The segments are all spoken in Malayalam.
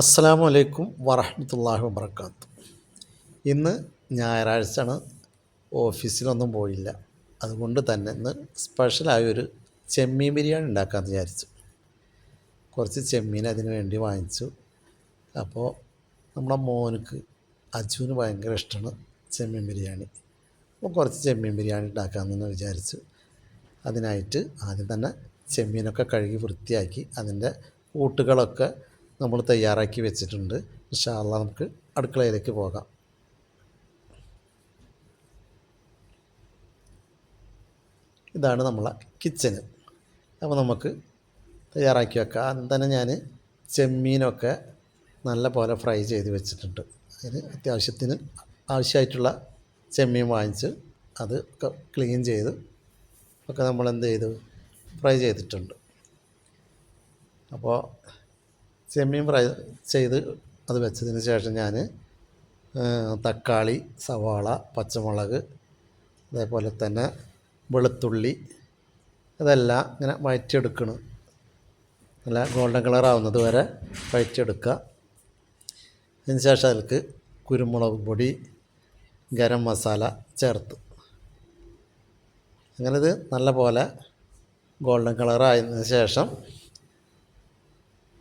അസ്സാം വലൈക്കും വറഹമത്തല്ലാഹി വബർക്കാത്തു ഇന്ന് ഞായറാഴ്ചയാണ് ഓഫീസിലൊന്നും പോയില്ല. അതുകൊണ്ട് തന്നെ ഇന്ന് സ്പെഷ്യലായൊരു ചെമ്മീൻ ബിരിയാണി ഉണ്ടാക്കാമെന്ന് വിചാരിച്ചു. കുറച്ച് ചെമ്മീൻ അതിന് വേണ്ടി വാങ്ങിച്ചു. അപ്പോൾ നമ്മുടെ മോനുക്ക് അജുവിന് ഭയങ്കര ഇഷ്ടമാണ് ചെമ്മീൻ ബിരിയാണി. അപ്പോൾ കുറച്ച് ചെമ്മീൻ ബിരിയാണി ഉണ്ടാക്കാമെന്ന് വിചാരിച്ചു. അതിനായിട്ട് ആദ്യം തന്നെ ചെമ്മീനൊക്കെ കഴുകി വൃത്തിയാക്കി അതിന്റെ കൂട്ടുകളൊക്കെ നമ്മൾ തയ്യാറാക്കി വെച്ചിട്ടുണ്ട്. ഇൻഷാല്ല നമുക്ക് അടുക്കളയിലേക്ക് പോകാം. ഇതാണ് നമ്മളെ കിച്ചന്. അപ്പോൾ നമുക്ക് തയ്യാറാക്കി വെക്കാം. ആദ്യം തന്നെ ഞാൻ ചെമ്മീനൊക്കെ നല്ല പോലെ ഫ്രൈ ചെയ്ത് വെച്ചിട്ടുണ്ട്. അതിന് അത്യാവശ്യത്തിന് ആവശ്യമായിട്ടുള്ള ചെമ്മീൻ വാങ്ങിച്ച് അത് ക്ലീൻ ചെയ്ത് ഒക്കെ നമ്മൾ എന്ത് ചെയ്തു? ഫ്രൈ ചെയ്തിട്ടുണ്ട്. അപ്പോൾ ചെമ്മീൻ ഫ്രൈ ചെയ്ത് അത് വെച്ചതിന് ശേഷം ഞാൻ തക്കാളി സവാള പച്ചമുളക് അതേപോലെ തന്നെ വെളുത്തുള്ളി ഇതെല്ലാം ഇങ്ങനെ വഴറ്റിയെടുക്കണം നല്ല ഗോൾഡൻ കളർ ആവുന്നത് വരെ വഴറ്റിയെടുക്കുക അതിന് ശേഷം അതിൽക്ക് കുരുമുളക് പൊടി ഗരം മസാല ചേർത്ത്. അങ്ങനെ ഇത് നല്ല പോലെ ഗോൾഡൻ കളർ ആയതിനു ശേഷം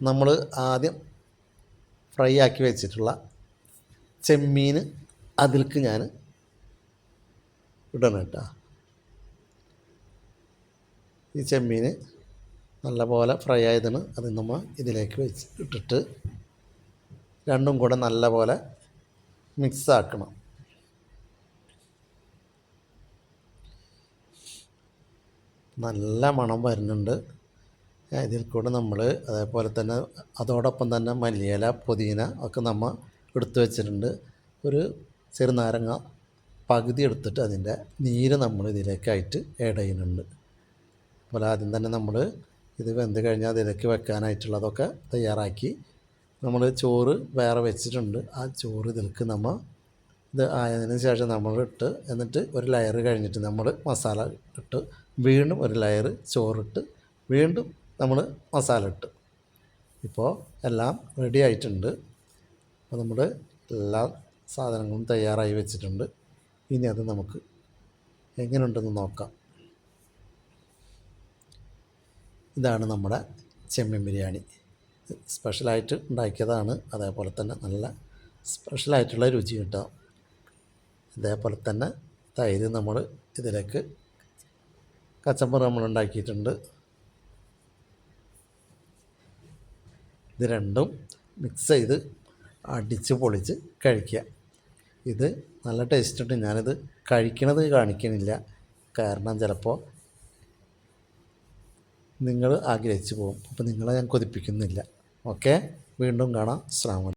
നമ്മൾ ആദ്യം ഫ്രൈ ആക്കി വെച്ചിട്ടുള്ള ചെമ്മീൻ അതിലേക്ക് ഞാൻ ഇടണം കേട്ടോ. ഈ ചെമ്മീൻ നല്ലപോലെ ഫ്രൈ ആയതാണ് അത് നമ്മൾ ഇതിലേക്ക് വെച്ച് ഇട്ടിട്ട് രണ്ടും കൂടെ നല്ലപോലെ മിക്സ് ആക്കണം. നല്ല മണം വരുന്നുണ്ട്. ഇതിൽ കൂടെ നമ്മൾ അതേപോലെ തന്നെ അതോടൊപ്പം തന്നെ മല്ലിയില പുതിന ഒക്കെ നമ്മൾ എടുത്തു വെച്ചിട്ടുണ്ട്. ഒരു ചെറുനാരങ്ങ പകുതി എടുത്തിട്ട് അതിന്റെ നീര് നമ്മൾ ഇതിലേക്കായിട്ട് ആഡ് ചെയ്യുന്നുണ്ട്. അതുപോലെ ആദ്യം തന്നെ നമ്മൾ ഇത് വെന്ത് കഴിഞ്ഞാൽ അതിലേക്ക് വെക്കാനായിട്ടുള്ളതൊക്കെ തയ്യാറാക്കി നമ്മൾ ചോറ് വേറെ വെച്ചിട്ടുണ്ട്. ആ ചോറ് ഇതിലേക്ക് നമ്മൾ ഇത് ആയതിന് ശേഷം നമ്മൾ ഇട്ട് എന്നിട്ട് ഒരു ലെയർ കഴിഞ്ഞിട്ട് നമ്മൾ മസാല ഇട്ട് വീണ്ടും ഒരു ലെയർ ചോറിട്ട് വീണ്ടും നമ്മൾ മസാല ഇട്ട്. ഇപ്പോൾ എല്ലാം റെഡി ആയിട്ടുണ്ട്. അപ്പോൾ നമ്മൾ എല്ലാ സാധനങ്ങളും തയ്യാറായി വെച്ചിട്ടുണ്ട്. ഇനി അത് നമുക്ക് എങ്ങനെയുണ്ടെന്ന് നോക്കാം. ഇതാണ് നമ്മുടെ ചെമ്മീൻ ബിരിയാണി. സ്പെഷ്യലായിട്ട് ഉണ്ടാക്കിയതാണ്. അതേപോലെ തന്നെ നല്ല സ്പെഷ്യലായിട്ടുള്ള രുചി കിട്ടാം. അതേപോലെ തന്നെ തൈര് നമ്മൾ ഇതിലേക്ക് കച്ചമ്പർ നമ്മൾ ഉണ്ടാക്കിയിട്ടുണ്ട്. ഇത് രണ്ടും മിക്സ് ചെയ്ത് അടിച്ച് പൊളിച്ച് കഴിക്കുക. ഇത് നല്ല ടേസ്റ്റ് ഉണ്ട്. ഞാനിത് കഴിക്കണത് കാണിക്കണില്ല. കാരണം ചിലപ്പോൾ നിങ്ങൾ ആഗ്രഹിച്ചു പോകും. അപ്പോൾ നിങ്ങളെ ഞാൻ കൊതിപ്പിക്കുന്നില്ല. ഓക്കെ വീണ്ടും കാണാം. അസ്സാം